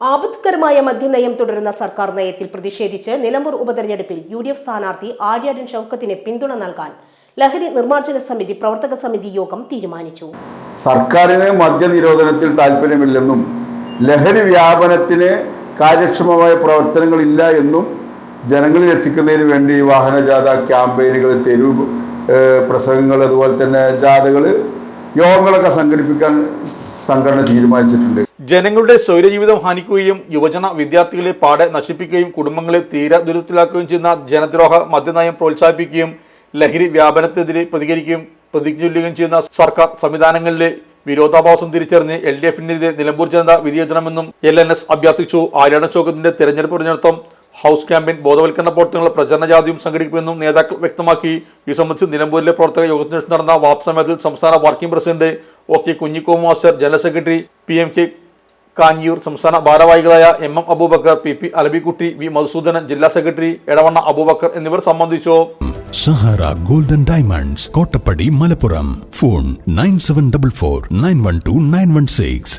ആപത്കരമായ മദ്യനയം തുടരുന്ന സർക്കാർ നയത്തിൽ പ്രതിഷേധിച്ച് നിലമ്പൂർ ഉപതെരഞ്ഞെടുപ്പിൽ യു ഡി എഫ് സ്ഥാനാർത്ഥി ആര്യാടൻ ഷൌക്കത്തിന് പിന്തുണ നൽകാൻ ലഹരി നിർമ്മാർജന സമിതി പ്രവർത്തക സമിതി യോഗം തീരുമാനിച്ചു. സർക്കാരിന് മദ്യനിരോധനത്തിൽ താല്പര്യമില്ലെന്നും ലഹരി വ്യാപനത്തിന് കാര്യക്ഷമമായ പ്രവർത്തനങ്ങളില്ല എന്നും ജനങ്ങളിൽ എത്തിക്കുന്നതിന് വേണ്ടി വാഹനജാഥ ക്യാമ്പയിനുകൾ തെരുവ് പ്രസംഗങ്ങൾ അതുപോലെ തന്നെ ജാഥകൾ യോഗങ്ങളൊക്കെ സംഘടിപ്പിക്കാൻ സംഘടന തീരുമാനിച്ചിട്ടുണ്ട്. ജനങ്ങളുടെ സ്വൈരജീവിതം ഹാനിക്കുകയും യുവജന വിദ്യാർത്ഥികളെ പാടെ നശിപ്പിക്കുകയും കുടുംബങ്ങളെ തീരെ ദുരിതത്തിലാക്കുകയും ചെയ്യുന്ന ജനദ്രോഹ മദ്യനയം പ്രോത്സാഹിപ്പിക്കുകയും ലഹരി വ്യാപനത്തിനെതിരെ പ്രതികരിക്കുകയും പ്രതിജ്ഞ ചൊല്ലുകയും ചെയ്യുന്ന സർക്കാർ സംവിധാനങ്ങളിലെ വിരോധാഭാസം തിരിച്ചറിഞ്ഞ് എൽ ഡി എഫിനെതിരെ നിലമ്പൂർ ജനത വിധിയെഴുതണമെന്നും എൽ എൻ എസ് അഭ്യർത്ഥിച്ചു. ആര്യാട ചോക്കത്തിന്റെ തെരഞ്ഞെടുപ്പ് പ്രചരണത്വം ഹൗസ് ക്യാമ്പയിൻ ബോധവൽക്കരണ പ്രവർത്തനങ്ങൾ പ്രചരണ ജാഥയും സംഘടിപ്പിക്കുമെന്നും നേതാക്കൾ വ്യക്തമാക്കി. ഈ സംബന്ധിച്ച് നിലമ്പൂരിലെ പ്രവർത്തക യോഗത്തിന് നടന്ന നടന്ന സമയത്തിൽ സംസ്ഥാന working president O K കുഞ്ഞിക്കോ master general secretary P M K Kanjiyoor സംസ്ഥാന ഭാരവാഹികളായ M M Abubakar P P Alavikutty V Madhusoodanan ജില്ലാ സെക്രട്ടറി എടവണ്ണ അബൂബക്കർ എന്നിവർ സംബന്ധിച്ചു. Sahara golden diamonds Kottappadi Malappuram. Phone nine seven double four nine one two nine one six.